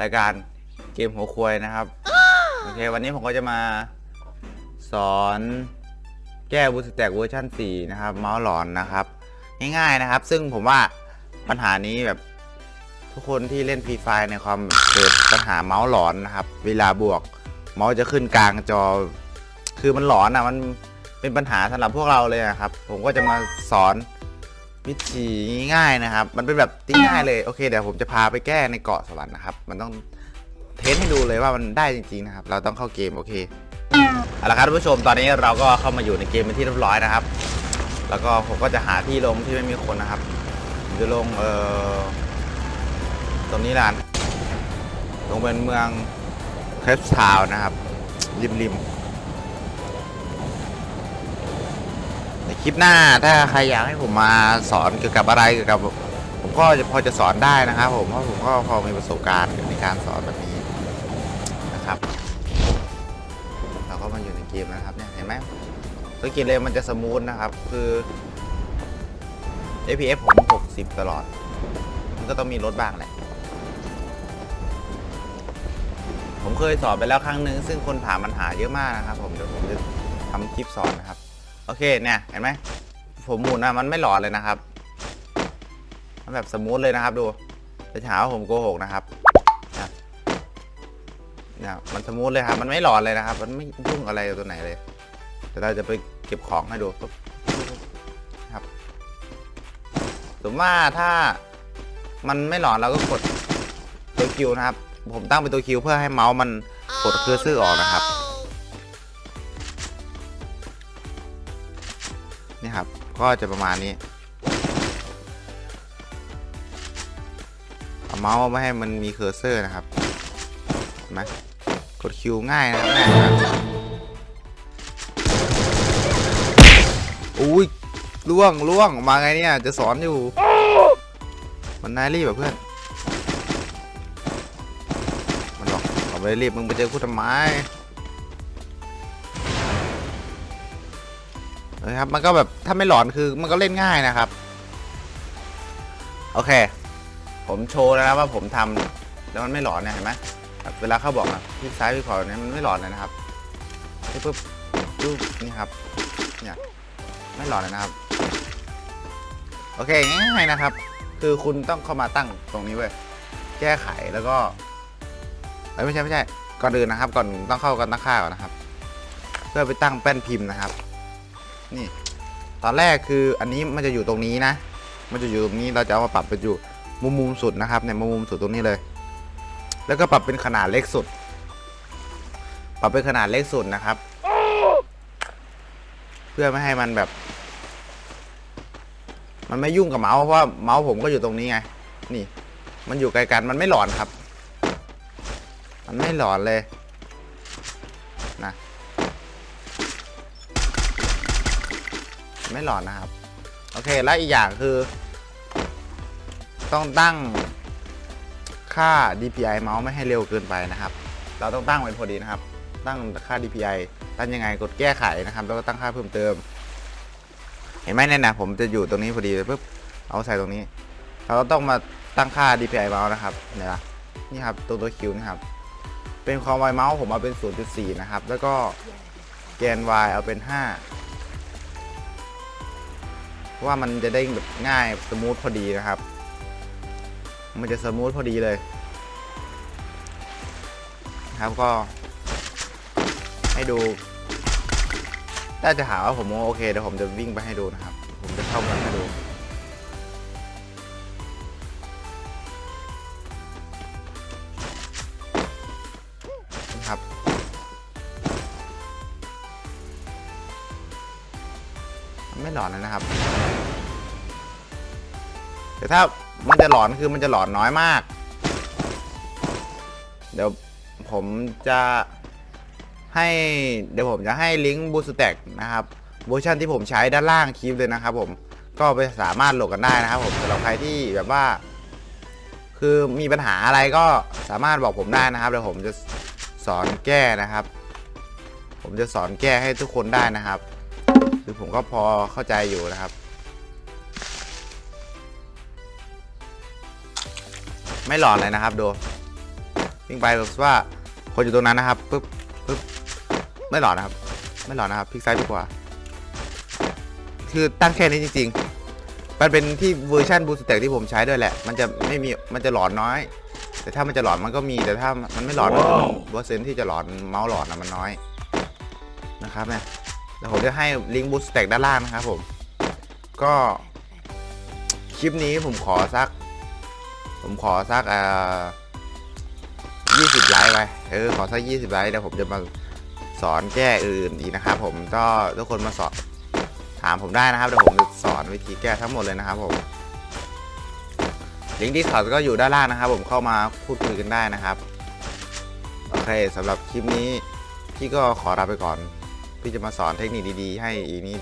รายการเกมหัวควยนะครับโอเควันนี้ผมก็จะมาสอนแก้บูสแต็กเวอร์ชัน4นะครับเมาส์หลอนนะครับง่ายๆนะครับ ซึ่งผมว่าปัญหานี้แบบทุกคนที่เล่นฟรีไฟในความเกิดปัญหาเมาส์หลอนนะครับ เวลาบวกเมาส์จะขึ้นกลางจอ คือมันหลอนอะมันเป็นปัญหาสำหรับพวกเราเลยนะครับ ผมก็จะมาสอน วิธีง่ายๆนะครับ มันเป็นแบบที่ง่ายเลย โอเค เดี๋ยวผมจะพาไปแก้ในเกาะสวรรค์นะครับ มันต้องเทสให้ดูเลยว่ามันได้จริงๆนะครับ เราต้องเข้าเกมโอเค เอาละครับท่านผู้ชม ตอนนี้เราก็เข้ามาอยู่ในเกมเป็นที่เรียบร้อยนะครับ แล้วก็ผมก็จะหาที่ลงที่ไม่มีคนนะครับ จะลงเอ่อตรงนี้ลานลงเป็นเมืองเคปทาวนะครับ ริมริ คลิปหน้าถ้าใครอยากให้ผมมาสอนเกี่ยวกับอะไรเกี่ยวกับ ผมก็จะพอจะสอนได้นะครับผมเพราะผมก็พอมีประสบการณ์ในการสอนแบบนี้นะครับ เราก็มาอยู่ในเกมนะครับเนี่ยเห็นไหมสังเกตเลยมันจะสมูทนะครับคือ APF ผม 60 ตลอด มันก็ต้องมีลดบ้างแหละ ผมเคยสอนไปแล้วครั้งหนึ่งซึ่งคนถามปัญหาเยอะมากนะครับผม เดี๋ยวผมจะทำคลิปสอนนะครับ โอเคเนี่ยเห็นไหมผมหมุนนะมันไม่หลอนเลยนะครับมันแบบสมูทเลยนะครับ ดูจะหาว่าผมโกหกนะครับเนี่ยมันสมูทเลยครับ มันไม่หลอนเลยนะครับ มันไม่ยุ่งอะไรกับตัวไหนเลยเดี๋ยวเราจะไปเก็บของให้ดูปุ๊บครับสมมติว่าถ้ามันไม่หลอนเราก็กดตัวคิวนะครับ ผมตั้งเป็นตัวคิวเพื่อให้เมาส์มันกดเคอร์เซอร์ออกนะครับ นี่ครับ ก็จะประมาณนี้เอาเมาส์ไม่ให้มันมีเคอร์เซอร์นะครับเห็นไหมกดคิวง่ายนะครับง่ายมากอุ้ยล่วงล่วงมาไงเนี่ย จะสอนอยู่ มันนายรีบแบบเพื่อน มันบอกเขาไม่ได้รีบมึงไปเจอกูทำไม นะครับ มันก็แบบถ้าไม่หลอนคือมันก็เล่นง่ายนะครับ โอเค ผมโชว์แล้วนะว่าผมทำแล้วมันไม่หลอนเนี่ยเห็นไหมเวลาเขาบอกอะที่ซ้ายที่ขวาเนี่ยมันไม่หลอนเลยนะครับนี่ปุ๊บดูนี่ครับเนี่ยไม่หลอนเลยนะครับ โอเคง่ายๆนะครับ คือคุณต้องเข้ามาตั้งตรงนี้เว้ยแก้ไขแล้วก็ไม่ใช่ไม่ใช่ก่อนอื่นนะครับ ก่อนต้องเข้ากันตั้งค่าก่อนนะครับ เพื่อไปตั้งแป้นพิมพ์นะครับ นี่ ตอนแรกคืออันนี้มันจะอยู่ตรงนี้นะ มันจะอยู่ตรงนี้เราจะเอามาปรับไปอยู่มุมมุมสุดนะครับเนี่ยมุมมุมสุดตรงนี้เลย แล้วก็ปรับเป็นขนาดเล็กสุด ปรับเป็นขนาดเล็กสุดนะครับ เพื่อไม่ให้มันแบบ มันไม่ยุ่งกับเมาส์เพราะว่าเมาส์ผมก็อยู่ตรงนี้ไง นี่ มันอยู่ไกลกันมันไม่หลอนครับ มันไม่หลอนเลยนะ ไม่หลอนนะครับ โอเค แล้วอีกอย่างคือ ต้องตั้งค่า DPI เมาส์ไม่ให้เร็วเกินไปนะครับ เราต้องตั้งไว้พอดีนะครับ ตั้งค่า DPI ตั้งยังไงกดแก้ไขนะครับ แล้วก็ตั้งค่าเพิ่มเติม เห็นไหมเนี่ยนะผมจะอยู่ตรงนี้พอดีเลยปุ๊บเอาใส่ตรงนี้ เราก็ต้องมาตั้งค่า DPI เมาส์นะครับเนี่ยนะนี่ครับตัวตัวคิวนะครับ เป็นความไวเมาส์ผมเอาเป็น 0.4 นะครับ แล้วก็แกน Y เอาเป็น 5 ว่ามันจะได้แบบง่ายสมูทพอดีนะครับ มันจะสมูทพอดีเลยนะครับก็ ให้ดูถ้าจะหาว่าผมโอเคเดี๋ยวผมจะวิ่งไปให้ดูนะครับ ผมจะเข้าเมืองให้ดูนะครับ ไม่หลอนเลยนะครับ แต่ถ้ามันจะหลอนคือมันจะหลอนน้อยมาก เดี๋ยวผมจะให้เดี๋ยวผมจะให้ลิงก์บูสแต็กนะครับเวอร์ชันที่ผมใช้ด้านล่างคลิปเลยนะครับผมก็ไปสามารถโหลดกันได้นะครับผมสำหรับใครที่แบบว่า คือมีปัญหาอะไรก็สามารถบอกผมได้นะครับเดี๋ยวผมจะสอนแก้นะครับ ผมจะสอนแก้ให้ทุกคนได้นะครับ คือผมก็พอเข้าใจอยู่นะครับ ไม่หลอนเลยนะครับดูวิ่งไปแบบว่าคนอยู่ตรงนั้นนะครับปุ๊บปุ๊บไม่หลอนนะครับ ไม่หลอนนะครับพลิกซ้ายดีกว่าคือตั้งแค่นี้จริง ๆ มันเป็นที่เวอร์ชันบูสเต็กที่ผมใช้ด้วยแหละ มันจะไม่มีมันจะหลอนน้อย แต่ถ้ามันจะหลอนมันก็มีแต่ถ้ามันไม่หลอนมันก็เปอร์เซ็นต์ที่จะหลอนเมาส์หลอนนะมันน้อยนะครับเนี่ยเดี๋ยวผมจะให้ลิงก์บูสเต็กด้านล่างนะครับผมก็คลิปนี้ผมขอสัก ผมขอสักอ่อยี่สิบไลค์ไปเออขอสักยี่สิบไลค์เดี๋ยวผมจะมาสอนแก้อื่นอีกนะครับผมก็ทุกคนมาสอนถามผมได้นะครับเดี๋ยวผมจะสอนวิธีแก้ทั้งหมดเลยนะครับผมลิงก์ที่สอนก็อยู่ด้านล่างนะครับ ผมเข้ามาพูดคุยกันได้นะครับโอเคสำหรับคลิปนี้พี่ก็ขอลาไปก่อน พี่จะมาสอนเทคนิคดีๆ ให้อีกนี้